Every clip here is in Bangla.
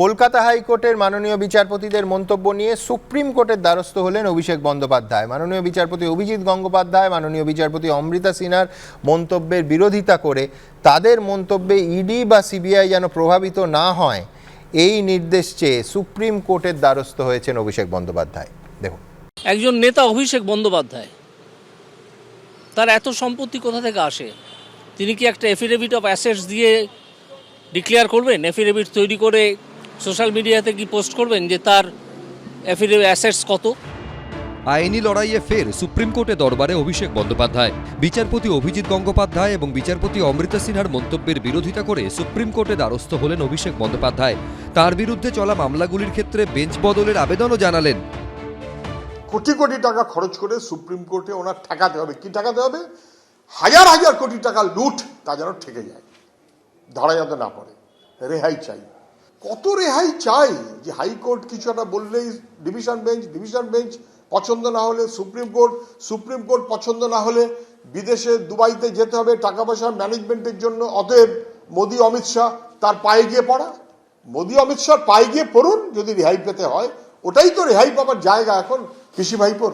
কলকাতা হাইকোর্টের মাননীয় বিচারপতিদের মন্তব্য নিয়ে সুপ্রিম কোর্টের দ্বারস্থ হলেন অভিষেক বন্দ্যোপাধ্যায়। মাননীয় বিচারপতি অভিজিৎ গঙ্গোপাধ্যায়, মাননীয় বিচারপতি অমৃতা সিনহার মন্তব্যের বিরোধিতা করে তাদের মন্তব্যে ইডি বা সিবিআই যেন প্রভাবিত না হয়, এই নির্দেশ চেয়ে সুপ্রিম কোর্টের দ্বারস্থ হয়েছেন অভিষেক বন্দ্যোপাধ্যায়। দেখুন। একজন নেতা অভিষেক বন্দ্যোপাধ্যায়, তার এত সম্পত্তি কোথা থেকে আসে? তিনি কি একটা এফিডেভিট অফ অ্যাসেটস দিয়ে ডিক্লেয়ার করবেন? এফিডেভিট তৈরি করে সোশ্যাল মিডিয়াতে কি পোস্ট করবেন যে তার এফিডেভিট অ্যাসেটস কত? আইনি লড়াইয়ে ফের সুপ্রিম কোর্টে দরবারে অভিষেক বন্দ্যোপাধ্যায়। বিচারপতি অভিজিৎ গঙ্গোপাধ্যায় এবং বিচারপতি অমৃতা সিনহার মন্তব্যের বিরোধিতা করে সুপ্রিম কোর্টে দ্বারস্থ হলেন অভিষেক বন্দ্যোপাধ্যায়। তার বিরুদ্ধে চলা মামলাগুলির ক্ষেত্রে বেঞ্চ বদলের আবেদনও জানালেন। কোটি কোটি টাকা খরচ করে সুপ্রিম কোর্টে ওনার ঠেকাতে হবে। কি ঠেকাতে হবে? হাজার হাজার কোটি টাকা লুট তা যেন ঠেকে যায়। ধরা যাতে না পড়ে। রেহাই চাই। কত রেহাই চাই যে হাইকোর্ট কিছু একটা বললেই ডিভিশন বেঞ্চ ডিভিশন বেঞ্চ পছন্দ না হলে সুপ্রিম কোর্ট সুপ্রিম কোর্ট পছন্দ না হলে বিদেশে দুবাইতে যেতে হবে টাকা পয়সা ম্যানেজমেন্টের জন্য। অতএব মোদি, অমিত শাহ তার পায়ে গিয়ে পড়া। মোদি, অমিত শাহ পায়ে গিয়ে পড়ুন যদি রেহাই পেতে হয়। ওটাই তো রেহাই পাবার জায়গা এখন পিসি ভাইপোর।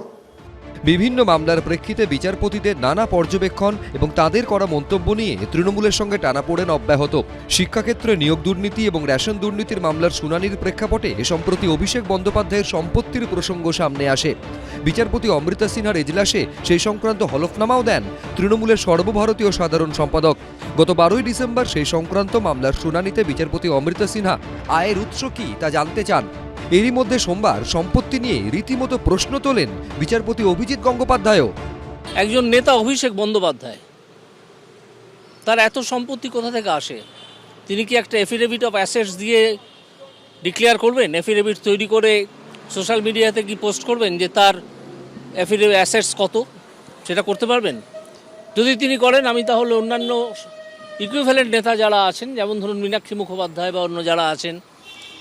বিভিন্ন মামলার প্রেক্ষিতে বিচারপতিদের নানা পর্যবেক্ষণ এবং তাদের করা মন্তব্য নিয়ে তৃণমূলের সঙ্গে টানাপোড়েন অব্যাহত। শিক্ষাক্ষেত্রে নিয়োগ দুর্নীতি এবং রেশন দুর্নীতির মামলার শুনানির প্রেক্ষাপটে সম্প্রতি অভিষেক বন্দ্যোপাধ্যায়ের সম্পত্তির প্রসঙ্গ সামনে আসে। বিচারপতি অমৃতা সিনহার এজলাসে সেই সংক্রান্ত হলফনামাও দেন তৃণমূলের সর্বভারতীয় সাধারণ সম্পাদক। গত বারোই ডিসেম্বর সেই সংক্রান্ত মামলার শুনানিতে বিচারপতি অমৃতা সিনহা আয়ের উৎস কি তা জানতে চান। এরই মধ্যে সোমবার সম্পত্তি নিয়ে রীতিমতো প্রশ্ন তোলেন বিচারপতি অভিজিৎ গঙ্গোপাধ্যায়ও। একজন নেতা অভিষেক বন্দ্যোপাধ্যায়। তার এত সম্পত্তি কোথা থেকে আসে? তিনি কি একটা এফিডেভিট অফ অ্যাসেটস দিয়ে ডিক্লেয়ার করবেন? এফিডেভিট তৈরি করে সোশ্যাল মিডিয়াতে কি পোস্ট করবেন যে তার এফিডেভিট অ্যাসেটস কত? সেটা করতে পারবেন? যদি তিনি করেন, আমি তাহলে অন্যান্য ইকুইভ্যালেন্ট নেতা যারা আছেন, যেমন ধরুন মীনাক্ষী মুখোপাধ্যায় বা অন্য যারা আছেন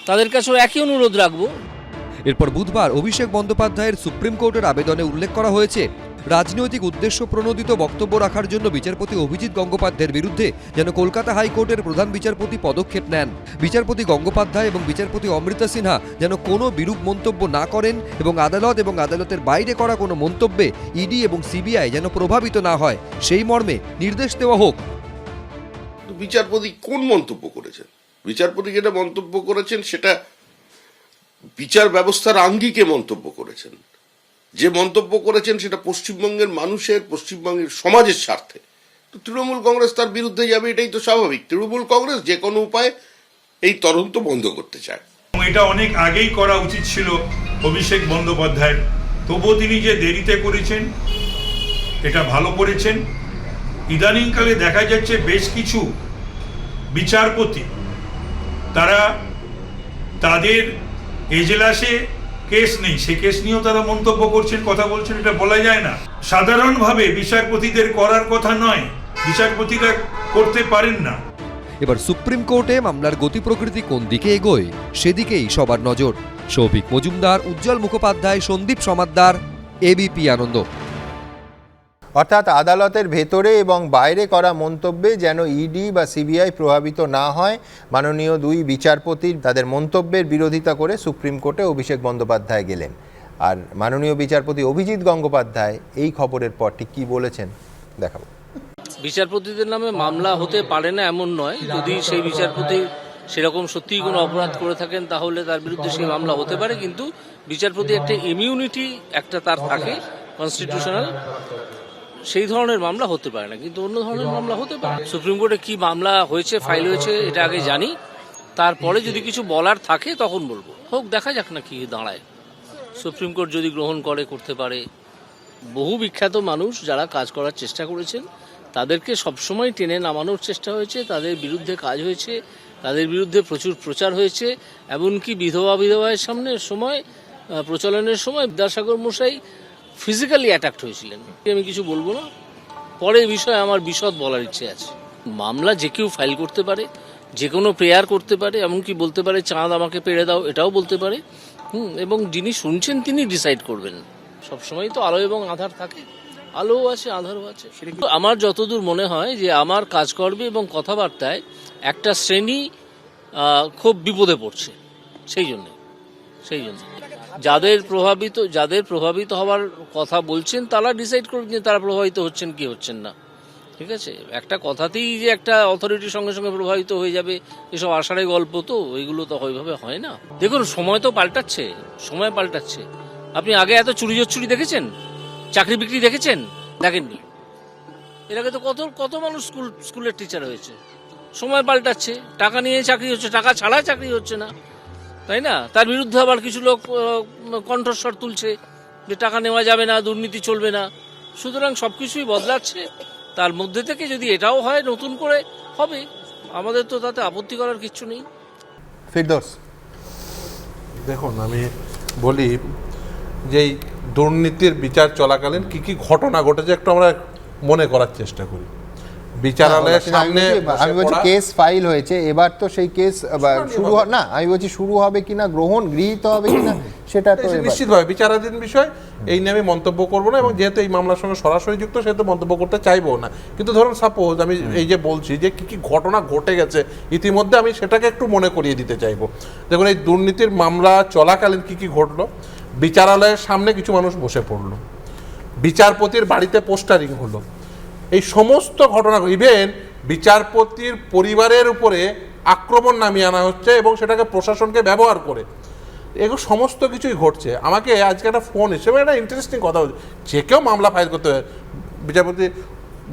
তাদের কাছেও একই অনুরোধ রাখব। এরপর বুধবার অভিষেক বন্দ্যোপাধ্যায়ের সুপ্রিম কোর্টের আবেদনে উল্লেখ করা হয়েছে রাজনৈতিক উদ্দেশ্য প্রণোদিত বক্তব্য রাখার জন্য বিচারপতি অভিজিৎ গঙ্গোপাধ্যায়ের বিরুদ্ধে যেন কলকাতা হাইকোর্টের প্রধান বিচারপতি পদক্ষেপ নেন। বিচারপতি গঙ্গোপাধ্যায় এবং বিচারপতি অমৃতা সিনহা যেন কোনো বিরূপ মন্তব্য না করেন এবং আদালত এবং আদালতের বাইরে করা কোনো মন্তব্যে ইডি এবং সিবিআই যেন প্রভাবিত না হয়। সেই মর্মে নির্দেশ দেওয়া হোক। বিচারপতি কোন মন্তব্য করেছেন? বিচারপতি যেটা মন্তব্য করেছেন, সেটা বিচার ব্যবস্থার আঙ্গিকে মন্তব্য করেছেন। যে মন্তব্য করেছেন, সেটা পশ্চিমবঙ্গের মানুষের, পশ্চিমবঙ্গের সমাজের স্বার্থে। তো তৃণমূল কংগ্রেস তার বিরুদ্ধে যাবে, এটাই তো স্বাভাবিক। তৃণমূল কংগ্রেস যে কোনো উপায়ে এই তদন্ত বন্ধ করতে চায়। এটা অনেক আগেই করা উচিত ছিল অভিষেক বন্দ্যোপাধ্যায়ের। তবুও তিনি যে দেরিতে করেছেন, এটা ভালো করেছেন। ইদানিংকালে দেখা যাচ্ছে বেশ কিছু বিচারপতি তারা তাদের এজলাসে কেস নেই। সে কেস নিয়েও তারা মন্তব্য করছেন, কথা বলছেন, এটা বলা যায় না। সাধারণভাবে বিচারপতিদের করার কথা নয়। বিচারপতিরা করতে পারেন না। এবার সুপ্রিম কোর্টে মামলার গতি প্রকৃতি কোন দিকে এগোয়, সেদিকেই সবার নজর। সৌভিক মজুমদার, উজ্জ্বল মুখোপাধ্যায়, সন্দীপ সমাদ্দার, এবিপি আনন্দ। অর্থাৎ আদালতের ভেতরে এবং বাইরে করা মন্তব্যে যেন ইডি বা সিবিআই প্রভাবিত না হয়, মাননীয় দুই বিচারপতির তাদের মন্তব্যের বিরোধিতা করে সুপ্রিম কোর্টে অভিষেক বন্দ্যোপাধ্যায় গেলেন। আর মাননীয় বিচারপতি অভিজিৎ গঙ্গোপাধ্যায় এই খবরের পর ঠিক কী বলেছেন দেখাবো। বিচারপতিদের নামে মামলা হতে পারে না এমন নয়। যদি সেই বিচারপতি সেরকম সত্যিই কোনো অপরাধ করে থাকেন, তাহলে তার বিরুদ্ধে সেই মামলা হতে পারে। কিন্তু বিচারপতি একটা ইমিউনিটি একটা তার থাকে কনস্টিটিউশনাল সেই ধরনের মামলা হতে পারে না কিন্তু অন্য ধরনের মামলা হতে পারে। সুপ্রিম কোর্টে কি মামলা হয়েছে ফাইল হয়েছে এটা আগে জানি। তারপরে যদি কিছু বলার থাকে তখন বলব। হোক দেখা যাক না কি দাঁড়ায়। সুপ্রিম কোর্ট যদি গ্রহণ করে করতে পারে। বহু বিখ্যাত মানুষ যারা কাজ করার চেষ্টা করেছেন তাদেরকে সবসময় টেনে নামানোর চেষ্টা হয়েছে। তাদের বিরুদ্ধে কাজ হয়েছে তাদের বিরুদ্ধে প্রচুর প্রচার হয়েছে। এমনকি বিধবা বিধবায়ের সামনে সময় প্রচলনের সময় বিদ্যাসাগর মশাই ফিজিক্যালি অ্যাটাক্ট হয়েছিলেন। আমি কিছু বলব না। পরে বিষয়ে আমার বিশদ বলার ইচ্ছে আছে। মামলা যে কেউ ফাইল করতে পারে যে কোনো প্রেয়ার করতে পারে এমনকি বলতে পারে চাঁদ আমাকে পেড়ে দাও এটাও বলতে পারে। হুম এবং যিনি শুনছেন তিনি ডিসাইড করবেন। সবসময় তো আলো এবং আধার থাকে। আলোও আছে আধারও আছে। আমার যতদূর মনে হয় যে আমার কাজকর্মে এবং কথাবার্তায় একটা শ্রেণি খুব বিপদে পড়ছে। সেই জন্যে। সেই জন্য। যাদের প্রভাবিত যাদের প্রভাবিত হওয়ার কথা বলছেন, তারা ডিসাইড করুন যে তারা প্রভাবিত হচ্ছেন কি হচ্ছেন না। ঠিক আছে? একটা কথাতেই যে একটা অথরিটির সঙ্গে সঙ্গে প্রভাবিত হয়ে যাবে, এসব আষাঢ়ে গল্প তো এগুলো তো ওইভাবে হয় না। দেখুন, সময় তো পাল্টাচ্ছে, সময় পাল্টাচ্ছে। আপনি আগে এত চুরি চুরি দেখেছেন? চাকরি বিক্রি দেখেছেন? দেখেননি। এর আগে তো কত কত মানুষ স্কুল, স্কুলের টিচার হয়েছে। সময় পাল্টাচ্ছে, টাকা নিয়ে চাকরি হচ্ছে, টাকা ছাড়া চাকরি হচ্ছে না। তাই না? তার বিরুদ্ধে আবার কিছু লোক কণ্ঠস্বর তুলছে যে টাকা নেওয়া যাবে না দুর্নীতি চলবে না। সুতরাং সব কিছুই বদলাচ্ছে। তার মধ্যে থেকে যদি এটাও হয় নতুন করে হবে। আমাদের তো তাতে আপত্তি করার কিছু নেই। ফিরদোস। দেখুন আমি বলি যে এই দুর্নীতির বিচার চলাকালীন কি কি ঘটনা ঘটেছে একটু আমরা মনে করার চেষ্টা করি। বিচারালয়ের সামনে আমি বলছি কেস ফাইল হয়েছে এবার তো সেই কেস শুরু না আমি বলছি শুরু হবে কিনা গ্রহণ গৃহীত হবে কিনা সেটা তো নিশ্চিতভাবে বিচারাধীন বিষয় এই নিয়ে আমি মন্তব্য করব না এবং যেহেতু এই মামলার সঙ্গে সরাসরি যুক্ত সেহেতু মন্তব্য করতে চাইব না। কিন্তু ধরুন সাপোজ আমি এই যে বলছি যে কি কি ঘটনা ঘটে গেছে ইতিমধ্যে আমি সেটাকে একটু মনে করিয়ে দিতে চাইব। দেখুন এই দুর্নীতির মামলা চলাকালীন কি কি ঘটলো? বিচারালয়ের সামনে কিছু মানুষ বসে পড়ল। বিচারপতির বাড়িতে পোস্টারিং হলো। এই সমস্ত ঘটনা ইভেন বিচারপতির পরিবারের উপরে আক্রমণ নামিয়ে আনা হচ্ছে এবং সেটাকে প্রশাসনকে ব্যবহার করে। এগুলো সমস্ত কিছুই ঘটছে। আমাকে আজকে একটা ফোন হিসেবে একটা ইন্টারেস্টিং কথা বলছে। যে কেউ মামলা ফাইল করতে হয় বিচারপতি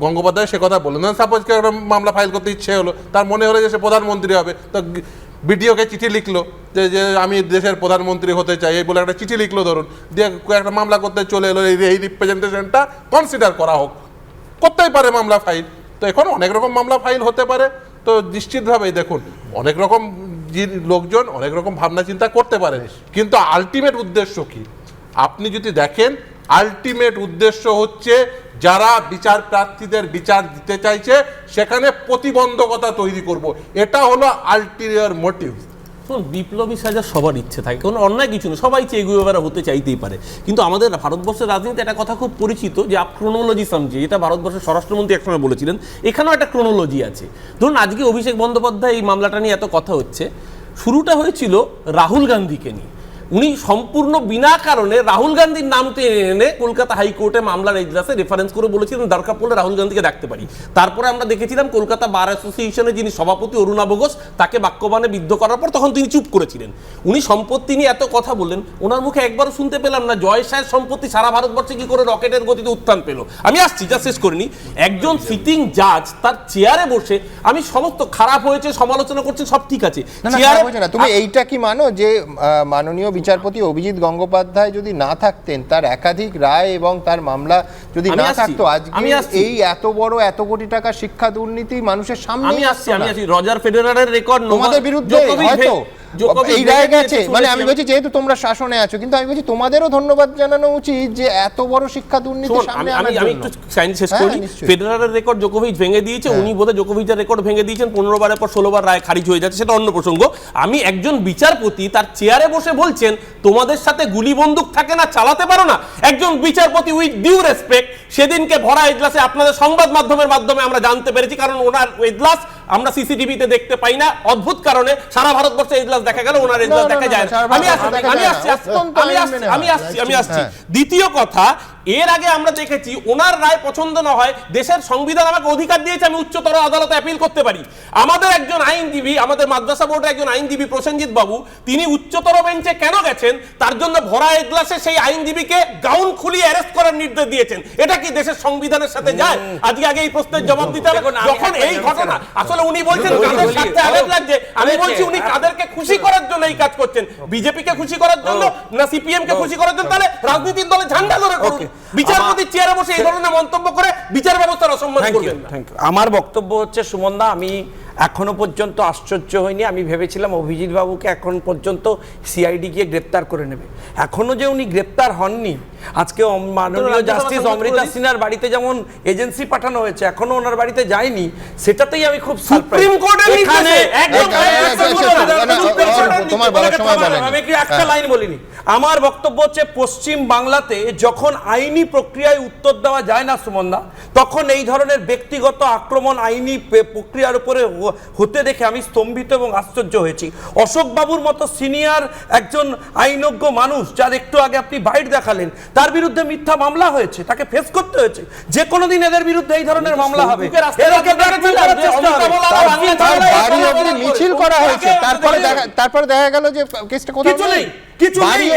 গঙ্গোপাধ্যায় সে কথা বললেন। সাপোজ কেউ একটা মামলা ফাইল করতে ইচ্ছে হলো, তার মনে হলো যে সে প্রধানমন্ত্রী হবে, তো বিডিওকে চিঠি লিখলো যে যে আমি দেশের প্রধানমন্ত্রী হতে চাই, এই বলে একটা চিঠি লিখলো ধরুন। দিয়ে একটা মামলা করতে চলে এলো, এই রিপ্রেজেন্টেশনটা কনসিডার করা হোক। করতেই পারে মামলা ফাইল। তো এখন অনেক রকম মামলা ফাইল হতে পারে। তো নিশ্চিতভাবেই দেখুন, অনেক রকম লোকজন অনেক রকম ভাবনা চিন্তা করতে পারে। কিন্তু আলটিমেট উদ্দেশ্য কি? আপনি যদি দেখেন আলটিমেট উদ্দেশ্য হচ্ছে যারা বিচার প্রার্থীদের বিচার দিতে চাইছে, সেখানে প্রতিবন্ধকতা তৈরি করব। এটা হলো আলটিরিয়ার মোটিভ শুনুন বিপ্লবী সাজা সবার ইচ্ছে থাকে, কোনো অন্যায় কিছু না, সবাই চেয়ে এগুলো হতে চাইতেই পারে। কিন্তু আমাদের ভারতবর্ষের রাজনীতি একটা কথা খুব পরিচিত যে ক্রোনোলজি সামছে যেটা ভারতবর্ষের স্বরাষ্ট্রমন্ত্রী একসময় বলেছিলেন, এখানেও একটা ক্রোনোলজি আছে। ধরুন, আজকে অভিষেক বন্দ্যোপাধ্যায় এই মামলাটা নিয়ে এত কথা হচ্ছে। শুরুটা হয়েছিল রাহুল গান্ধীকে নিয়ে। উনি সম্পূর্ণ বিনা কারণে রাহুল গান্ধীর নাম টেনে এনে কলকাতা হাইকোর্টে মামলার এজলাসে রেফারেন্স করে বলেছিলেন দরকার পড়লে রাহুল গান্ধীকে ডাকতে পারি। তারপরে আমরা দেখেছিলাম কলকাতা বার অ্যাসোসিয়েশনের যিনি সভাপতি অরুণাব ঘোষ তাকে বাক্যবাণে বিদ্ধ করার পর তখন তিনি চুপ করেছিলেন। উনি সম্পত্তি নিয়ে এত কথা বললেন ওনার মুখে একবারও শুনতে পেলাম না জয় শাহের সম্পত্তি সারা ভারতবর্ষে কি করে রকেটের গতিতে উত্থান পেল? আমি আসছি যা শেষ করিনি। একজন সিটিং জাজ তার চেয়ারে বসে আমি সমস্ত খারাপ হয়েছে সমালোচনা করছেন সব ঠিক আছে। তুমি এইটা কি মানো যে মাননীয় বিচারপতি অভিজিৎ গঙ্গোপাধ্যায় যদি না থাকতেন তার একাধিক রায় এবং তার মামলা যদি না থাকতো আজকে এই এত বড় এত কোটি টাকা শিক্ষা দুর্নীতি মানুষের সামনে আমি আসছি আমি আসছি। রজার ফেডারারের রেকর্ড তোমাদের বিরুদ্ধে হয়তো। এই মানে আমি বলছি যেহেতু তোমরা শাসনে আছো কিন্তু আমি বলছি তোমাদেরও ধন্যবাদ জানানো উচিত যে এত বড় শিক্ষা দুর্নীতি সামনে আমি আমি। একটু সাইন শেষ হ্যাঁ, করি। রেকর্ড জোকোভিচ ভেঙে দিয়েছে হ্যাঁ। উনি বোধহয় জোকোভিচের রেকর্ড ভেঙে দিয়েছেন পনেরো বারের পর ষোলো বার রায় খারিজ হয়ে যাচ্ছে সেটা অন্য প্রসঙ্গ আমি একজন বিচারপতি তার চেয়ারে বসে বলছেন তোমাদের সাথে গুলি বন্দুক থাকে না চালাতে পারো না একজন বিচারপতি উইথ ডিউ রেসপেক্ট সেদিনকে ভরা এজলাসে আপনাদের সংবাদ মাধ্যমের মাধ্যমে আমরা জানতে পেরেছি কারণ ওনার এজলাস আমরা সিসিটিভিতে দেখতে পাই না। অদ্ভুত কারণে সারা ভারতবর্ষে এজলাস দেখা গেল ওনার এজলাস দেখা যায় আসছি আসছি আমি আসছি আমি আসছি আমি আসছি। হ্যাঁ। দ্বিতীয় কথা এর আগে আমরা দেখেছি ওনার রায় পছন্দ না হয় দেশের সংবিধান আমাকে অধিকার দিয়েছে আমি উচ্চতর আদালতে অ্যাপিল করতে পারি। আমাদের একজন আইনজীবী আমাদের মাদ্রাসা বোর্ডের একজন আইনজীবী প্রসেনজিৎ বাবু তিনি উচ্চতর বেঞ্চে কেন গেছেন? তার জন্য ভরা এজলাসে সেই আইনজীবীকে গাউন খুলিয়ে অ্যারেস্ট করার নির্দেশ দিয়েছেন। এটা কি দেশের সংবিধানের সাথে যায়? আজকে আগে এই প্রশ্নের জবাব দিতে হবে। যখন এই ঘটনা আসলে উনি বলছেন কাদের স্বার্থে আঘাত লাগছে? আমি বলছি। উনি। কাদেরকে খুশি করার জন্য এই কাজ করছেন। বিজেপি কে খুশি করার জন্য না সিপিএম কে খুশি করার জন্য? তাহলে রাজনীতির দলে ঝান্ডা ধরে করুন. বিচারপতি চেয়ারে বসে এই ধরনের মন্তব্য করে বিচার ব্যবস্থার অসম্মান করবেন আমার বক্তব্য হচ্ছে সুমন দা আমি এখনও পর্যন্ত আশ্চর্য হয়নি আমি ভেবেছিলাম অভিজিৎ বাবুকে এখন পর্যন্ত সিআইডি গিয়ে গ্রেপ্তার করে নেবে এখনও যে উনি গ্রেপ্তার হননি আজকে মাননীয় জাস্টিস অমৃতা সিনহার বাড়িতে যেমন এজেন্সি পাঠানো হয়েছে এখনও ওনার বাড়িতে যায়নি সেটাতেই আমি খুব সুপ্রিম। কোর্টের এখানে। আমি কি একটা হ্যাঁ। লাইন বলিনি আমার বক্তব্য হচ্ছে পশ্চিম বাংলাতে যখন আইনি প্রক্রিয়ায় উত্তর দেওয়া যায় না সুমনদা তখন এই ধরনের ব্যক্তিগত আক্রমণ আইনি প্রক্রিয়ার উপরে হতে দেখে আমি স্তম্ভিত এবং আশ্চর্য হয়েছি। অশোক বাবুর মতো সিনিয়র একজন আইনজ্ঞ মানুষ যার একটু আগে আপনি বাইট দেখালেন তার বিরুদ্ধে মিথ্যা মামলা হয়েছে তাকে ফেস করতে হয়েছে। যে কোনো দিন এদের বিরুদ্ধে এই ধরনের মামলা হবে। মিছিল করা হয়েছে। তারপরে তারপরে দেখা গেল যে কেসটা কোথাও নেই কিছু নেই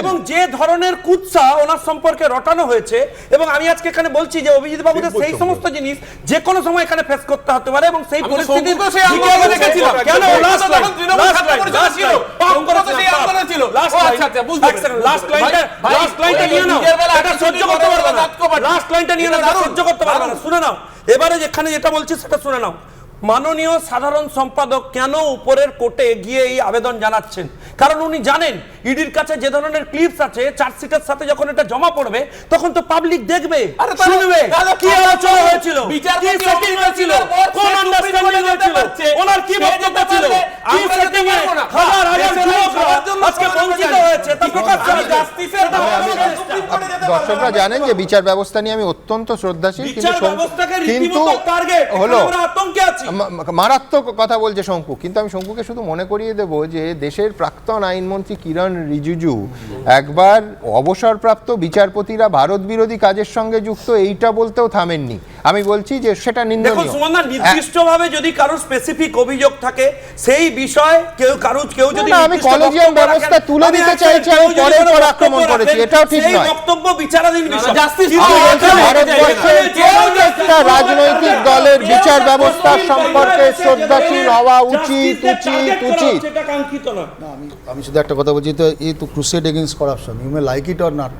এবং যে ধরনের কুৎসা ওনার সম্পর্কে রটানো হয়েছে এবং আমি আজকে এখানে বলছি যে অভিজিৎ বাবুদের সেই সমস্ত জিনিস যে কোনো সময় এখানে ফেস করতে হতে পারে এবং সেই আমি তো সেই দিকে দেখেছিলাম। কেন? লাস্ট তো তখন তৃণমূল ছাত্র ছিল। শঙ্কু সেই আন্দোলনে ছিল। লাস্ট আচ্ছা, আচ্ছা, বুঝতে পেরেছি, লাস্ট বুঝতে পেরেছি। লাইনটা লাস্ট লাইনটা নিয়ে নাও। এটা সহ্য করতে পারবে না। বলা দাঁত কপাটি। লাস্ট লাইনটা নিয়ে নাও এটা এটা দারুণ, সহ্য করতে পারবে না। শুনে নাও। এবারে যেখানে যেটা বলছি সেটা শুনে নাও। মাননীয় সাধারণ সম্পাদক কেন উপরের কোর্টে গিয়ে এই আবেদন জানাচ্ছেন? কারণ উনি জানেন ইডির কাছে যে ধরনের ক্লিপস আছে চার্জশিটের সাথে যখন এটা জমা পড়বে তখন তো পাবলিক দেখবে শুনবে কি আলোচনা হয়েছিল কি setting হয়েছিল কোন আন্ডারস্ট্যান্ডিং হয়েছিল? ওনার কি বক্তব্য ছিল? কি এ হাজার হাজার যুবকরা আজকে বঞ্চিত হয়েছে তা প্রকাশ জাস্টিসের দর্শকরা জানেন যে বিচার ব্যবস্থা নিয়ে আমি অত্যন্ত শ্রদ্ধাশীল কিন্তু কিন্তু টার্গেট হলো আমরা আতঙ্কে আছি। মারাত্মক কথা বলছে শঙ্কু। কিন্তু আমি শঙ্কুকে শুধু মনে করিয়ে দেব যে দেশের প্রাক্তন আইনমন্ত্রী কিরণ রিজিজু একবার অবসরপ্রাপ্ত বিচারপতিরা ভারত বিরোধী কাজের সঙ্গে যুক্ত এইটা বলতেও থামেননি। আমি বলছি যে সেটা নিন্দনীয়। নির্দিষ্টভাবে যদি কারোর স্পেসিফিক অভিযোগ থাকে সেই বিষয় কেউ কারও কেউ যদি আমি কলেজিয়াম ব্যবস্থা তুলে দিতে চাইছি, আমি পরের পর আক্রমণ করেছি, এটাও ঠিক সেই নয়। বক্তব্য বিচারাধীন বিষয়। জাস্টিস রাজনৈতিক দলের বিচার ব্যবস্থার সম্পর্কে শ্রদ্ধাশীল হওয়া উচিত উচিত উচিত। সেটা কাঙ্ক্ষিত না আমি শুধু একটা কথা বলছি তো এই তো crusade against corruption you may like it or not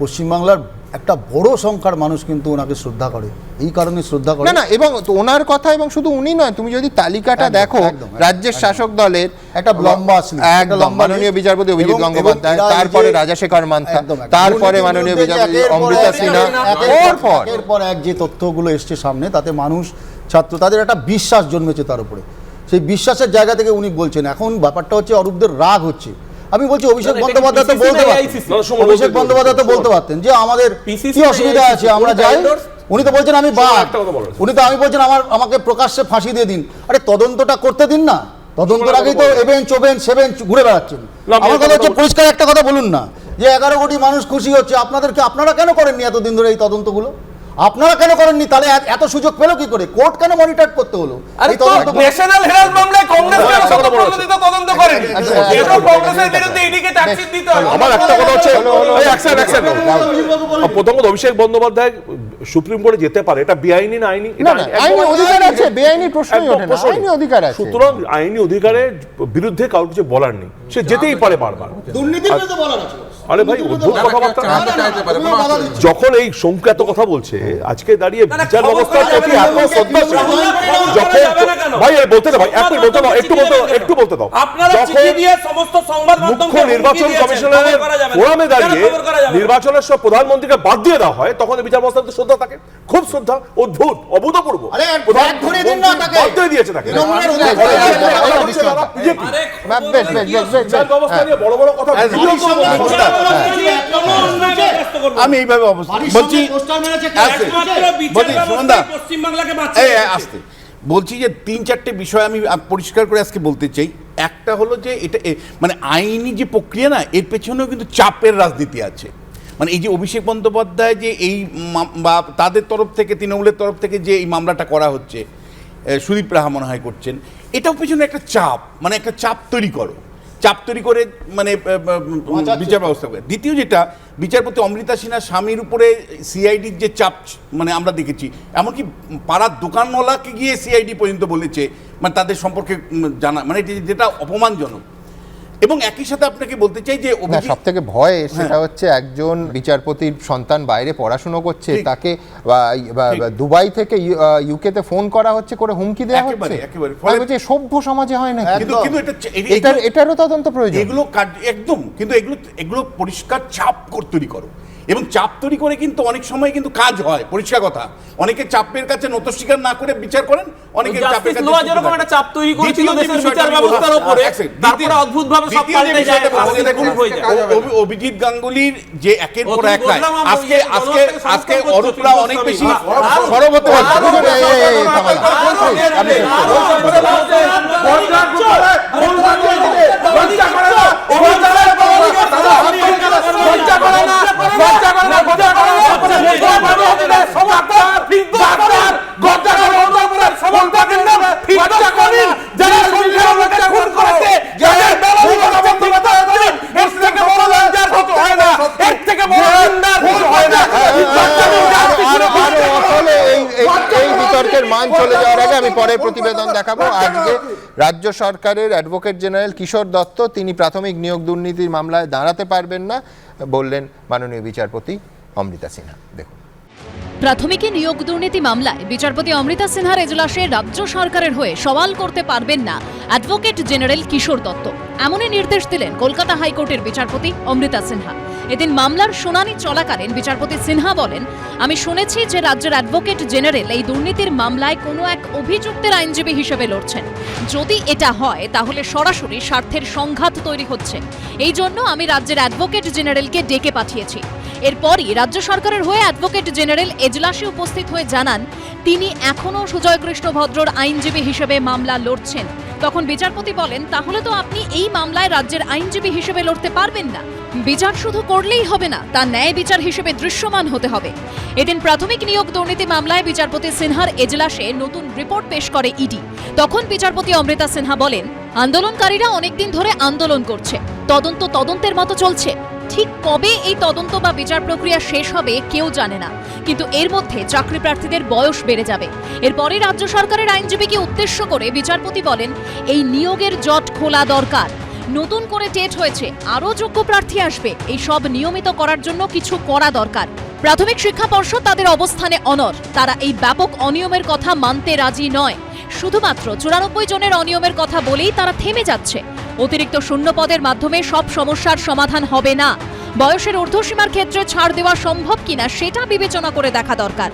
পশ্চিমবাংলার একটা বড় সংখ্যার মানুষ কিন্তু ওনাকে শ্রদ্ধা করে এই কারণে শ্রদ্ধা করে। না না এবং ওনার কথা এবং শুধু উনি নয় তুমি যদি তালিকাটা দেখো রাজ্যের শাসক দলের একটা লম্বা আসলে একদম মাননীয় বিচারপতি অভিজিৎ গঙ্গোপাধ্যায় তারপরে রাজাশেখর মান্থা। তারপরে মাননীয় বিচারপতি অমৃতা এক, সিনহা একের পর পর পর একের পর এক যে তথ্যগুলো এসছে সামনে তাতে মানুষ ছাত্র তাদের একটা বিশ্বাস জন্মেছে তার উপরে। সেই বিশ্বাসের জায়গা থেকে উনি বলছেন এখন ব্যাপারটা হচ্ছে অরূপদের রাগ হচ্ছে। আমি বলছি অভিষেক বন্দ্যোপাধ্যায় তো বলতে পারতেন। অভিষেক বন্দ্যোপাধ্যায় তো বলতে পারতেন যে আমাদের কি অসুবিধা আছে আমরা যাই। উনি তো বলছেন আমি বাঘ। উনি তো আমি বলছেন আমার আমাকে প্রকাশ্যে ফাঁসি দিয়ে দিন। আরে তদন্তটা করতে দিন না। তদন্তের আগেই তো এবেন চোবেন সেবেন ঘুরে বেড়াচ্ছেন। আমার কথা হচ্ছে পরিষ্কার একটা কথা বলুন না যে এগারো কোটি মানুষ খুশি হচ্ছে আপনাদেরকে আপনারা কেন করেননি এতদিন ধরে এই তদন্তগুলো? আপনারা কেন করেননি? তাহলে এত- সুযোগ পেল কি করে? কোর্ট কেন মনিটর করতে হলো? আরে তো ন্যাশনাল হেরাল্ড মামলায় কংগ্রেস কেন স্বতঃপ্রণোদিত তদন্ত করেনি? আচ্ছা, আচ্ছা, কংগ্রেসের আচ্ছা, বিরুদ্ধে ইডিকে চার্জশিট দিতে হবে আমার একটা কথা হচ্ছে হলো, হলো, এই হলো। এক second, প্রথম অভিষেক বন্দ্যোপাধ্যায় সুপ্রিম কোর্টে যেতে পারে এটা বেআইনি না আইনি না আইনি অধিকার আছে বেআইনি প্রশ্নই ওঠে না আইনি অধিকার আছে। সুতরাং আইনি অধিকারের বিরুদ্ধে কারোর কিছু বলার নেই। সে যেতেই পারে বারবার। দুর্নীতির বিরুদ্ধে বলার আছে। আরে ভাই অদ্ভুত কথাবার্তা। যখন এই শঙ্কু এত কথা বলছে আজকে দাঁড়িয়ে বিচার ব্যবস্থার প্রতি এত শ্রদ্ধাশীল যখন? ভাই বলতে দাও ভাই এক মিনিট বলতে দাও একটু বলতে দাও একটু বলতে দাও সমস্ত সংবাদ মুখ্য নির্বাচন কমিশনারের। ফোরামে দাঁড়িয়ে? নির্বাচনের সব প্রধানমন্ত্রীকে বাদ দিয়ে দেওয়া হয় তখন এই বিচার ব্যবস্থার প্রতি শ্রদ্ধা থাকে খুব শ্রদ্ধা অদ্ভুত অভূতপূর্ব। বাদ দিয়ে দিয়েছে তাকে বিচার ব্যবস্থা নিয়ে বড় বড় কথা করব। না। আমি এইভাবে অবস্থা। বলছি সুমনদা। এই। আসতে। বলছি যে তিন চারটে বিষয় আমি পরিষ্কার করে আজকে বলতে চাই। একটা হলো যে এটা এ- মানে আইনি যে প্রক্রিয়া না এর পেছনেও কিন্তু চাপের রাজনীতি আছে। মানে এই যে অভিষেক বন্দ্যোপাধ্যায় যে এই বা তাদের তরফ থেকে তৃণমূলের তরফ থেকে যে এই মামলাটা করা হচ্ছে সুদীপ রাহা মনে হয় করছেন এটাও পেছনে একটা চাপ মানে একটা চাপ তৈরি করো। চাপ তৈরি করে মানে বিচার ব্যবস্থা করে। দ্বিতীয় যেটা বিচারপতি অমৃতা সিনহা স্বামীর উপরে সিআইডির যে চাপ মানে আমরা দেখেছি এমনকি পাড়ার দোকানওয়ালাকে গিয়ে সিআইডি পর্যন্ত বলেছে মানে তাদের সম্পর্কে জানা মানে এটি যেটা অপমানজনক। এবং একই সাথে আপনাকে বলতে চাই যে না সব থেকে ভয় সেটা হচ্ছে একজন বিচারপতির সন্তান বাইরে পড়াশুনো করছে তাকে দুবাই থেকে ইউকে তে ফোন করা হচ্ছে করে হুমকি দেওয়া হচ্ছে? একেবারে। সভ্য সমাজে হয় না কিন্তু কিন্তু এটা এটারও তদন্ত প্রয়োজন। এগুলো একদম। কিন্তু এগুলো এগুলো পরিষ্কার চাপ তৈরি করো। এবং চাপ তৈরি করে কিন্তু অনেক সময় কিন্তু কাজ হয় পরিষ্কার কথা অনেকে চাপের কাছে নত স্বীকার না করে বিচার করেন অনেকে চাপের কাছে লোয়া যেরকম একটা চাপ তৈরি করেছিল দেশের বিচার ব্যবস্থার উপরে তারপরে অদ্ভুতভাবে সব পাল্টে যায় হয়ে অভিজিৎ গাঙ্গুলির যে একের পর এক আজকে ইয়ে আজকে আজকে অরূপরা অনেক। বেশি সরব হতে পারছে দুজনে এই- এই- মান চলে যাওয়ার আগে আমি পরের প্রতিবেদন দেখাবো আজকে রাজ্য সরকারের অ্যাডভোকেট জেনারেল কিশোর দত্ত তিনি প্রাথমিক নিয়োগ দুর্নীতির মামলায় দাঁড়াতে পারবেন না বললেন মাননীয় বিচারপতি অমৃতা সিনহা। দেখুন। প্রাথমিকে নিয়োগ দুর্নীতি মামলায় বিচারপতি অমৃতা সিনহার এজলাসে রাজ্য সরকারের হয়ে সওয়াল করতে পারবেন না অ্যাডভোকেট জেনারেল কিশোর দত্ত। এমনই নির্দেশ দিলেন কলকাতা হাইকোর্টের বিচারপতি অমৃতা সিনহা। এদিন মামলার শুনানি চলাকালীন বিচারপতি সিনহা বলেন, আমি শুনেছি যে রাজ্যের অ্যাডভোকেট জেনারেল এই দুর্নীতির মামলায় কোনো এক অভিযুক্তের আইনজীবী হিসেবে লড়ছেন। যদি এটা হয়, তাহলে সরাসরি স্বার্থের সংঘাত তৈরি হচ্ছে। এই জন্য আমি রাজ্যের অ্যাডভোকেট জেনারেলকে ডেকে পাঠিয়েছি। এরপরই রাজ্য সরকারের হয়ে অ্যাডভোকেট জেনারেল এজলাসে উপস্থিত হয়ে জানান, তিনি এখনও সুজয় কৃষ্ণ ভদ্রর আইনজীবী হিসেবে মামলা লড়ছেন। তখন বিচারপতি বলেন, তাহলে তো আপনি এই মামলায় রাজ্যের আইনজীবী হিসেবে লড়তে পারবেন না। বিচার শুধু করলেই হবে না, তা ন্যায় বিচার হিসেবে দৃশ্যমান হতে হবে। এদিন প্রাথমিক নিয়োগ দুর্নীতি মামলায় বিচারপতি সিনহার এজলাসে নতুন রিপোর্ট পেশ করে ইডি। তখন বিচারপতি অমৃতা সিনহা বলেন, আন্দোলনকারীরা অনেকদিন ধরে আন্দোলন করছে। তদন্ত তদন্তের মতো চলছে। ঠিক কবে এই তদন্ত বা বিচার প্রক্রিয়া শেষ হবে কেউ জানে না। কিন্তু এর মধ্যে চাকরি প্রার্থীদের বয়স বেড়ে যাবে। এরপরে রাজ্য সরকারের আইনজীবীকে উদ্দেশ্য করে বিচারপতি বলেন, এই নিয়োগের জট খোলা দরকার। নতুন করে টেট হয়েছে, আরও যোগ্য প্রার্থী আসবে। এই সব নিয়মিত করার জন্য কিছু করা দরকার। প্রাথমিক শিক্ষা পর্ষদ তাদের অবস্থানে অনর তারা এই ব্যাপক অনিয়মের কথা মানতে রাজি নয়। শুধুমাত্র চুরানব্বই জনের অনিয়মের কথা বলেই তারা থেমে যাচ্ছে। অতিরিক্ত শূন্য পদের মাধ্যমে সব সমস্যার সমাধান হবে না। বয়সের ঊর্ধ্বসীমার ক্ষেত্রে ছাড় দেওয়া সম্ভব কিনা সেটা বিবেচনা করে দেখা দরকার।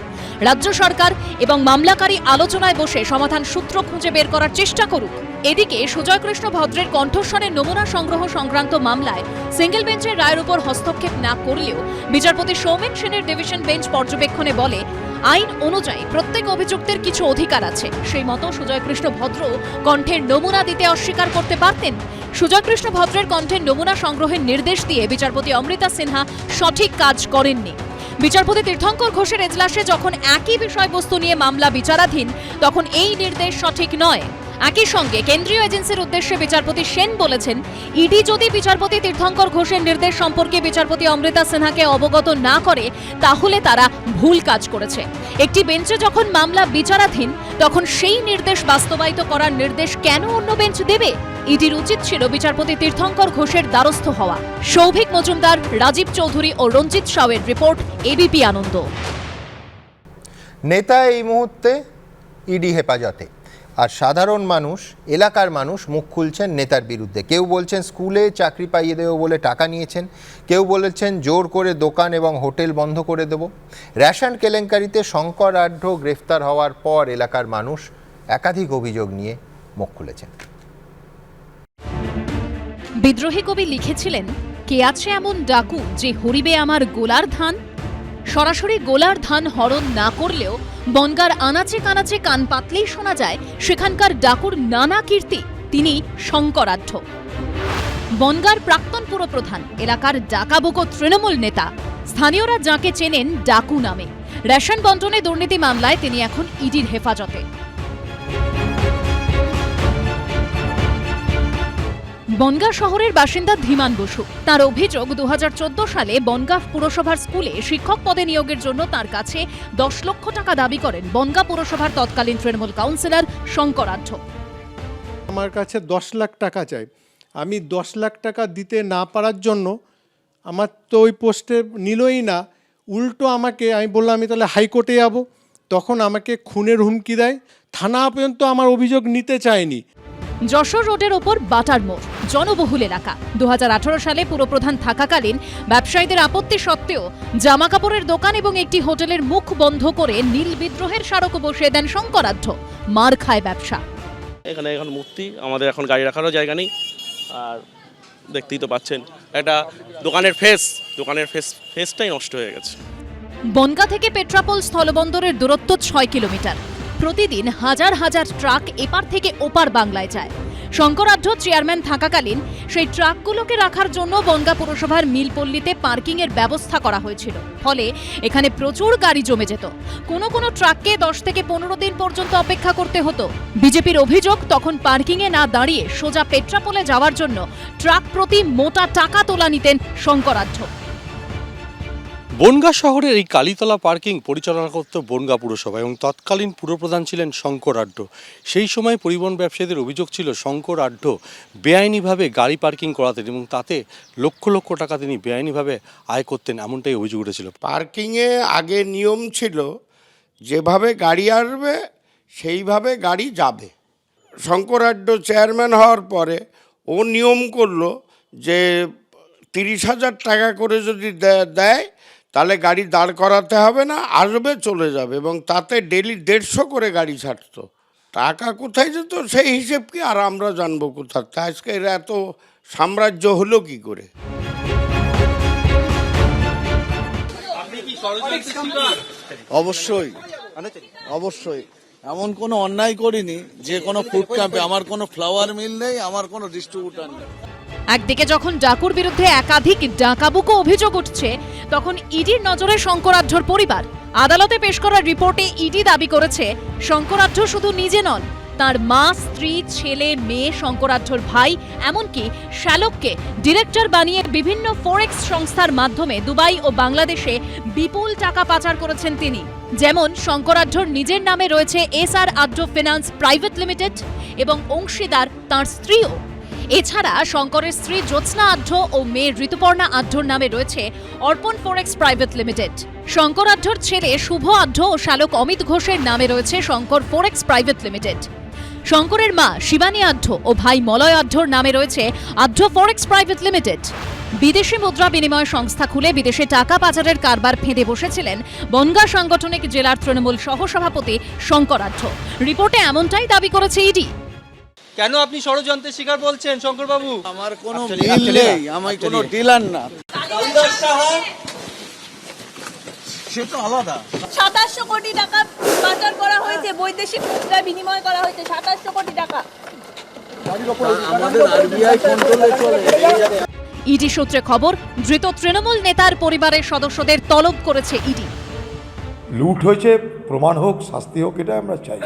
রাজ্য সরকার এবং মামলাকারী আলোচনায় বসে সমাধান সূত্র খুঁজে বের করার চেষ্টা করুক। এদিকে সুজয় কৃষ্ণ ভদ্রের কণ্ঠস্বরের নমুনা সংগ্রহ সংক্রান্ত মামলায় সিঙ্গেল বেঞ্চের রায়ের উপর হস্তক্ষেপ না করলেও বিচারপতি সৌমেন সেনের ডিভিশন বেঞ্চ পর্যবেক্ষণে বলে, আইন অনুযায়ী প্রত্যেক অভিযুক্তের কিছু অধিকার আছে। সেই মতো সুজয় কৃষ্ণ ভদ্র কণ্ঠের নমুনা দিতে অস্বীকার করতে পারতেন সুজয় কৃষ্ণ ভদ্রের কণ্ঠে নমুনা সংগ্রহের নির্দেশ দিয়ে বিচারপতি অমৃতা সিনহা সঠিক কাজ করেননি। বিচারপতি তীর্থঙ্কর ঘোষের এজলাসে যখন একই বিষয়বস্তু নিয়ে মামলা বিচারাধীন, তখন এই নির্দেশ সঠিক নয়। একই সঙ্গে কেন্দ্রীয় এজেন্সির উদ্দেশ্যে বিচারপতি সেন বলেছেন, ইডি যদি বিচারপতি তীর্থঙ্কর ঘোষের নির্দেশ সম্পর্কে বিচারপতি অমৃতা সিনহাকে অবগত না করে, তাহলে তারা ভুল কাজ করেছে। একটি বেঞ্চে যখন মামলা বিচারাধীন, তখন সেই নির্দেশ বাস্তবায়িত করার নির্দেশ কেন অন্য বেঞ্চ দেবে? ইডির উচিত ছিল বিচারপতি তীর্থঙ্কর ঘোষের দ্বারস্থ হওয়া। সৌভিক মজুমদার, রাজীব চৌধুরী ও রঞ্জিত সাউয়ের রিপোর্ট, এবিপি আনন্দ। নেতা এই মুহূর্তে ইডি হেফাজতে। আর সাধারণ মানুষ, এলাকার মানুষ মুখ খুলছেন নেতার বিরুদ্ধে। কেউ বলছেন স্কুলে চাকরি পাইয়ে দেবো বলে টাকা নিয়েছেন, কেউ বলেছেন জোর করে দোকান এবং হোটেল বন্ধ করে দেব। রেশন কেলেঙ্কারিতে শঙ্কর আঢ্য গ্রেফতার হওয়ার পর এলাকার মানুষ একাধিক অভিযোগ নিয়ে মুখ খুলেছেন। বিদ্রোহী কবি লিখেছিলেন, কে আছে এমন ডাকু যে হরিবে আমার গোলার ধান? সরাসরি গোলার ধান হরণ না করলেও বনগার আনাচে কানাচে কান পাতলেই শোনা যায়, সেখানকার ডাকুর নানা কীর্তি, তিনি শঙ্করাঢ্য বনগার প্রাক্তন পুরপ্রধান, এলাকার ডাকাবুকো তৃণমূল নেতা, স্থানীয়রা যাঁকে চেনেন ডাকু নামে। রেশন বন্টনে দুর্নীতি মামলায় তিনি এখন ইডির হেফাজতে। বনগাঁ শহরের বাসিন্দা ধীমান বসু। তার অভিযোগ দু হাজার চোদ্দ সালে বনগাঁ পুরসভার স্কুলে শিক্ষক পদে নিয়োগের জন্য তার কাছে দশ লক্ষ টাকা দাবি করেন বনগাঁ পুরসভার তৎকালীন তৃণমূল কাউন্সিলর শঙ্করাঢ্য আমার কাছে দশ লাখ টাকা চাই। আমি দশ লাখ টাকা দিতে না পারার জন্য আমার তো ওই পোস্টে নিলই না। উল্টো আমাকে, আমি বললাম, আমি তাহলে হাইকোর্টে যাব। তখন আমাকে খুনের হুমকি দেয়। থানা পর্যন্ত আমার অভিযোগ নিতে চায়নি। যশোর রোডের ওপর বাটার মোড় জনবহুল এলাকা। দু হাজার আঠারো সালে পুরপ্রধান থাকাকালীন ব্যবসায়ীদের আপত্তি সত্ত্বেও জামা কাপড়ের দোকান এবং একটি হোটেলের মুখ বন্ধ করে নীল বিদ্রোহের স্মারক বসিয়ে দেন শঙ্করাঢ্য মার খায় ব্যবসা। এখানে এখন মূর্তি আমাদের এখন গাড়ি রাখারও জায়গা নেই। আর দেখতেই তো পাচ্ছেন একটা দোকানের ফেস দোকানের ফেস ফেসটাই নষ্ট হয়ে গেছে। বনগা থেকে পেট্রাপোল স্থলবন্দরের দূরত্ব ছয় কিলোমিটার। প্রতিদিন হাজার হাজার ট্রাক এপার থেকে ওপার বাংলায় যায়। শঙ্করাঢ্য চেয়ারম্যান থাকাকালীন সেই ট্রাকগুলোকে রাখার জন্য বনগা পুরসভার মিলপল্লীতে পার্কিংয়ের ব্যবস্থা করা হয়েছিল। ফলে এখানে প্রচুর গাড়ি জমে যেত। কোনো কোনো ট্রাককে দশ থেকে পনেরো দিন পর্যন্ত অপেক্ষা করতে হতো। বিজেপির অভিযোগ, তখন পার্কিংয়ে না দাঁড়িয়ে সোজা পেট্রাপোলে যাওয়ার জন্য ট্রাক প্রতি মোটা টাকা তোলা নিতেন শঙ্করাঢ্য বনগা শহরের এই কালীতলা পার্কিং পরিচালনা করত বনগা পুরসভা এবং তৎকালীন পুরপ্রধান ছিলেন শঙ্কর আড্ড। সেই সময় পরিবহন ব্যবসায়ীদের অভিযোগ ছিল শঙ্কর আড্ড বেআইনিভাবে গাড়ি পার্কিং করাতেন এবং তাতে লক্ষ লক্ষ টাকা তিনি বেআইনিভাবে আয় করতেন এমনটাই অভিযোগ উঠেছিল। পার্কিংয়ে আগে নিয়ম ছিল যেভাবে গাড়ি আসবে সেইভাবে গাড়ি যাবে। শঙ্করাঢ্য চেয়ারম্যান হওয়ার পরে ও নিয়ম করল যে তিরিশ হাজার টাকা করে যদি দেয় তাহলে গাড়ি দাঁড় করাতে হবে না আসবে চলে যাবে এবং তাতে ডেলি দেড়শো করে গাড়ি ছাড়তো। টাকা কোথায় যেত? সেই হিসেব কি? আর আমরা জানব কোথা। তা আজকে এরা এত সাম্রাজ্য হলো কি করে? অবশ্যই অবশ্যই। এমন কোনো অন্যায় করিনি যে কোনো ফুড ক্যাম্পে আমার কোনো ফ্লাওয়ার মিল নেই আমার কোনো ডিস্ট্রিবিউটার নেই। একদিকে যখন ডাকুর বিরুদ্ধে একাধিক ডাকাবুকো অভিযোগ উঠছে, তখন ইডির নজরে শঙ্করাঢ্যর পরিবার। আদালতে পেশ করা রিপোর্টে ইডি দাবি করেছে শঙ্করাঢ্য শুধু নিজে নন, তার মা, স্ত্রী, ছেলে, মেয়ে শঙ্করাঢ্যর ভাই, এমনকি শ্যালককে ডিরেক্টর বানিয়ে বিভিন্ন ফরেক্স সংস্থার মাধ্যমে দুবাই ও বাংলাদেশে বিপুল টাকা পাচার করেছেন তিনি। যেমন শঙ্করাঢ্যর নিজের নামে রয়েছে S R Addy finance private limited এবং অংশীদার তার স্ত্রীও। এছাড়া শঙ্করের স্ত্রী জ্যোৎস্না আঢ্য ও মেয়ে ঋতুপর্ণা আঢ্যর নামে রয়েছে Arpan forex private limited. Shankar আঢ্যর ছেলে শুভ আঢ্য ও শালক অমিত ঘোষের নামে রয়েছে শঙ্কর ফরেক্স প্রাইভেট লিমিটেড। শঙ্করের মা শিবানী আঢ্য ও ভাই মলয় আঢ্যর নামে রয়েছে আঢ্য ফরেক্স প্রাইভেট লিমিটেড। বিদেশি মুদ্রা বিনিময় সংস্থা খুলে বিদেশে টাকা পাচারের কারবার ফেঁদে বসেছিলেন বনগা সাংগঠনিক জেলার তৃণমূল সহসভাপতি শঙ্কর আঢ্য রিপোর্টে এমনটাই দাবি করেছে ইডি। কেন আপনি ষড়যন্ত্রের শিকার বলছেন শঙ্কর বাবু আমার কোনো ডিল নেই আমি কোনো ডিলার না। সে তো আলাদা। সাতাশশো কোটি টাকা করা হয়েছে বৈদেশিক মুদ্রা বিনিময় করা হয়েছে সাতাশশো কোটি টাকা। আমাদের আরবিআই কন্ট্রোলে চলে। ইডি সূত্রে খবর ধৃত তৃণমূল নেতার পরিবারের সদস্যদের তলব করেছে ইডি। লুট হয়েছে প্রমাণ হোক শাস্তি হোক এটা আমরা চাই।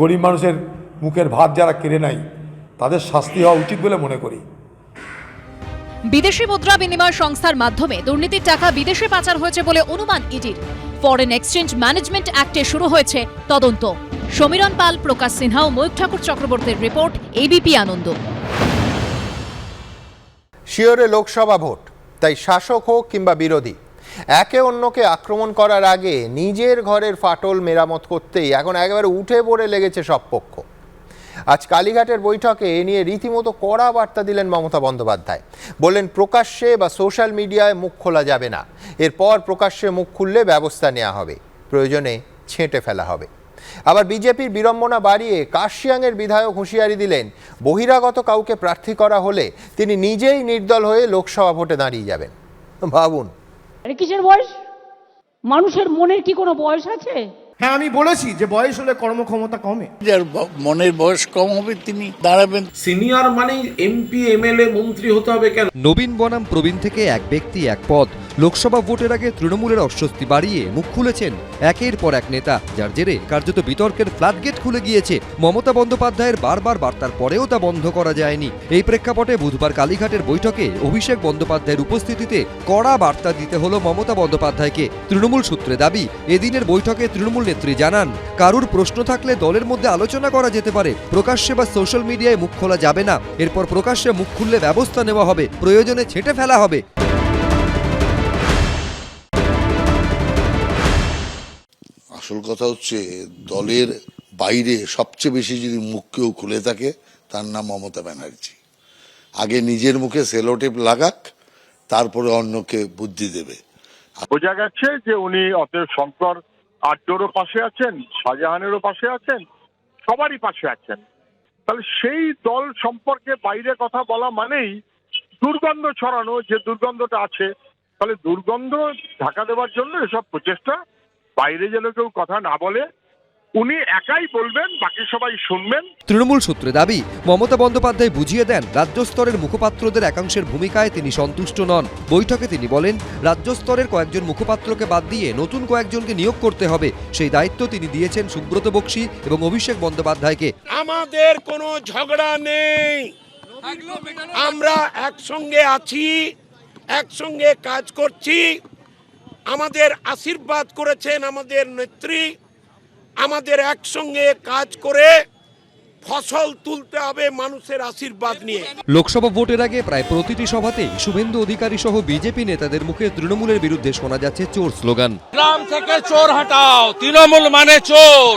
গরিব মানুষের মুখের ভাত যারা কেড়ে নেয় তাদের শাস্তি হওয়া উচিত বলে মনে করি। বিদেশি মুদ্রা বিনিময় সংস্থার মাধ্যমে দুর্নীতির টাকা বিদেশে পাচার হয়েছে বলে অনুমান ইডির। ফরেন এক্সচেঞ্জ ম্যানেজমেন্ট অ্যাক্টে শুরু হয়েছে তদন্ত। সমীরণ পাল প্রকাশ সিনহা ও ময়ূখ ঠাকুর চক্রবর্তীর রিপোর্ট এবিপি আনন্দ। শিওরে লোকসভা ভোট তাই শাসক হোক কিংবা বিরোধী একে অন্যকে আক্রমণ করার আগে নিজের ঘরের ফাটল মেরামত করতেই এখন একেবারে উঠে পড়ে লেগেছে সব পক্ষ। আজ কালীঘাটের বৈঠকে এ নিয়ে রীতিমতো কড়া বার্তা দিলেন মমতা বন্দ্যোপাধ্যায়। বললেন, প্রকাশ্যে বা সোশ্যাল মিডিয়ায় মুখ খোলা যাবে না। এরপর প্রকাশ্যে মুখ খুললে ব্যবস্থা নেওয়া হবে। প্রয়োজনে ছেঁটে ফেলা হবে। আবার বিজেপির বিড়ম্বনা বাড়িয়ে কাশিয়াংয়ের বিধায়ক হুঁশিয়ারি দিলেন, বহিরাগত কাউকে প্রার্থী করা হলে তিনি নিজেই নির্দল হয়ে লোকসভা ভোটে দাঁড়িয়ে যাবেন। ভাবুন। কিসের বয়স? মানুষের মনের কি কোনো বয়স আছে? হ্যাঁ আমি বলেছি যে বয়স হলে কর্মক্ষমতা কমে। যার মনের বয়স কম হবে তিনি দাঁড়াবেন। সিনিয়র মানে এমপি এমএলএ মন্ত্রী হতে হবে কেন? নবীন বনাম প্রবীণ থেকে এক ব্যক্তি এক পদ। লোকসভা ভোটের আগে তৃণমূলের অস্বস্তি বাড়িয়ে মুখ খুলেছেন একের পর এক নেতা, যার জেরে কার্যত বিতর্কের ফ্ল্যাটগেট খুলে গিয়েছে। মমতা বন্দ্যোপাধ্যায়ের বারবার বার্তার পরেও তা বন্ধ করা যায়নি। এই প্রেক্ষাপটে বুধবার কালীঘাটের বৈঠকে অভিষেক বন্দ্যোপাধ্যায়ের উপস্থিতিতে কড়া বার্তা দিতে হলো মমতা বন্দ্যোপাধ্যায়কে। তৃণমূল সূত্রে দাবি, এদিনের বৈঠকে তৃণমূল নেত্রী জানান, কারুর প্রশ্ন থাকলে দলের মধ্যে আলোচনা করা যেতে পারে। প্রকাশ্যে বা সোশ্যাল মিডিয়ায় মুখ খোলা যাবে না। এরপর প্রকাশ্যে মুখ খুললে ব্যবস্থা নেওয়া হবে। প্রয়োজনে ছেটে ফেলা হবে। আসল কথা হচ্ছে, দলের বাইরে সবচেয়ে বেশি যদি মুখ কেউ খুলে থাকে, তার নাম মমতা ব্যানার্জি। আগে নিজের মুখে সেলোটেপ লাগাক, তারপরে অন্যকে বুদ্ধি দেবে। বোঝা গেছে যে উনি অতএব শঙ্কর আড্ডরও পাশে আছেন, শাহজাহানেরও পাশে আছেন, সবারই পাশে আছেন। তাহলে সেই দল সম্পর্কে বাইরে কথা বলা মানেই দুর্গন্ধ ছড়ানো, যে দুর্গন্ধটা আছে। তাহলে দুর্গন্ধ ঢাকা দেওয়ার জন্য এসব প্রচেষ্টা বাইরে যেন কেউ কথা না বলে উনি একাই বলবেন বাকি সবাই শুনবেন। তৃণমূল সূত্রে দাবি মমতা বন্দ্যোপাধ্যায় বুঝিয়ে দেন রাজ্য স্তরের মুখপাত্রদের একাংশের ভূমিকায় তিনি সন্তুষ্ট নন। বৈঠকে তিনি বলেন রাজ্য স্তরের কয়েকজন মুখপাত্রকে বাদ দিয়ে নতুন কয়েকজনকে নিয়োগ করতে হবে। সেই দায়িত্ব তিনি দিয়েছেন সুব্রত বক্সী এবং অভিষেক বন্দ্যোপাধ্যায়কে। আমাদের কোনো ঝগড়া নেই। আমরা একসঙ্গে আছি একসঙ্গে কাজ করছি। আমাদের আশীর্বাদ করেছেন আমাদের নেত্রী। আমাদের একসঙ্গে কাজ করে ফসল তুলতে হবে মানুষের আশীর্বাদ নিয়ে। লোকসভা ভোটের আগে প্রায় প্রতিটি সভাতেই শুভেন্দু অধিকারী সহ বিজেপি নেতাদের মুখে তৃণমূলের বিরুদ্ধে শোনা যাচ্ছে চোর স্লোগান। গ্রাম থেকে চোর হটাও তৃণমূল মানে চোর।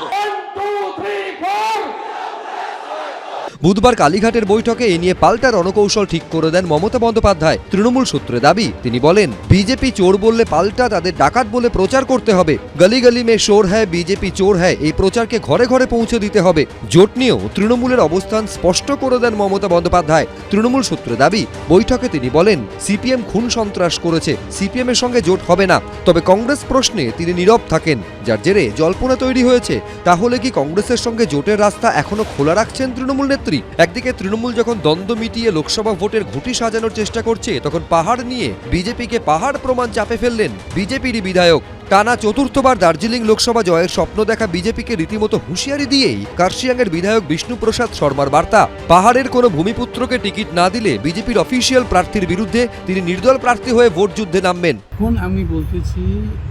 বুধবার কালীঘাটের বৈঠকে এ নিয়ে পাল্টা রণকৌশল ঠিক করে দেন মমতা বন্দ্যোপাধ্যায়। তৃণমূল সূত্রে দাবি, তিনি বলেন, বিজেপি চোর বললে পাল্টা তাদের ডাকাত বলে প্রচার করতে হবে। গলি গলি মে শোর হ্যায়, বিজেপি চোর হ্যায়, এই প্রচারকে ঘরে ঘরে পৌঁছে দিতে হবে। জোট নিয়েও তৃণমূলের অবস্থান স্পষ্ট করে দেন মমতা বন্দ্যোপাধ্যায়। তৃণমূল সূত্রে দাবি, বৈঠকে তিনি বলেন, সিপিএম খুন সন্ত্রাস করেছে সিপিএম এর সঙ্গে জোট হবে না। তবে কংগ্রেস প্রশ্নে তিনি নীরব থাকেন। যার জেরে জল্পনা তৈরি হয়েছে, তাহলে কি কংগ্রেসের সঙ্গে জোটের রাস্তা এখনও খোলা রাখছেন তৃণমূল নেত্রী? একদিকে তৃণমূল যখন দ্বন্দ্ব মিটিয়ে লোকসভা ভোটের ঘুঁটি সাজানোর চেষ্টা করছে, তখন পাহাড় নিয়ে বিজেপিকে পাহাড় প্রমাণ চাপে ফেললেন বিজেপিরই বিধায়ক। টানা চতুর্থবার দার্জিলিং লোকসভা জয়ের স্বপ্ন দেখা বিজেপিকে রীতিমতো হুঁশিয়ারি দিয়েই কার্শিয়াংয়ের বিধায়ক বিষ্ণুপ্রসাদ শর্মার বার্তা। পাহাড়ের কোনো ভূমিপুত্রকে টিকিট না দিলে বিজেপির অফিসিয়াল প্রার্থীর বিরুদ্ধে তিনি নির্দল প্রার্থী হয়ে ভোট যুদ্ধে নামবেন। এখন আমি বলতেছি,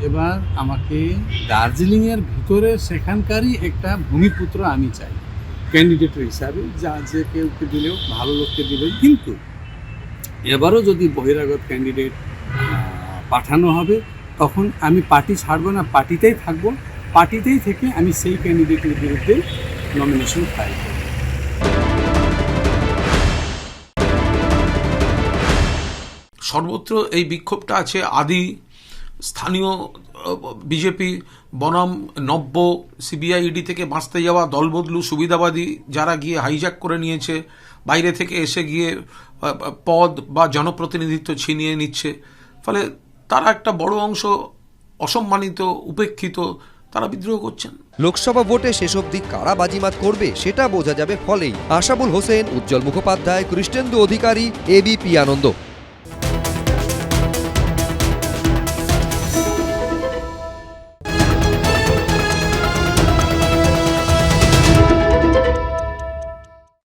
এবার আমাকে দার্জিলিংয়ের ভিতরে সেখানকারই একটা ভূমিপুত্র আমি চাই। ক্যান্ডিডেটের হিসাবে যা যে কেউকে দিলেও ভালো লোককে দিলেও কিন্তু এবারও যদি বহিরাগত ক্যান্ডিডেট পাঠানো হবে, তখন আমি পার্টি ছাড়বো না, পার্টিতেই থাকব। পার্টিতেই থেকে আমি সেই ক্যান্ডিডেটের বিরুদ্ধে নমিনেশন ফাইল করব। সর্বত্র এই বিক্ষোভটা আছে আদি স্থানীয় বিজেপি, বনাম, নব্য সিবিআই ইডি থেকে বাঁচতে যাওয়া দলবদলু সুবিধাবাদী যারা গিয়ে হাইজ্যাক করে নিয়েছে, বাইরে থেকে এসে গিয়ে পদ বা জনপ্রতিনিধিত্ব ছিনিয়ে নিচ্ছে, ফলে তারা একটা বড় অংশ অসম্মানিত, উপেক্ষিত, তারা বিদ্রোহ করছেন। লোকসভা ভোটে সেসব দিক কারা বাজিমাত করবে, সেটা বোঝা যাবে ফলেই। আশাবুল হোসেন, উজ্জ্বল মুখোপাধ্যায়, কৃষ্ণেন্দু অধিকারী এবিপি আনন্দ।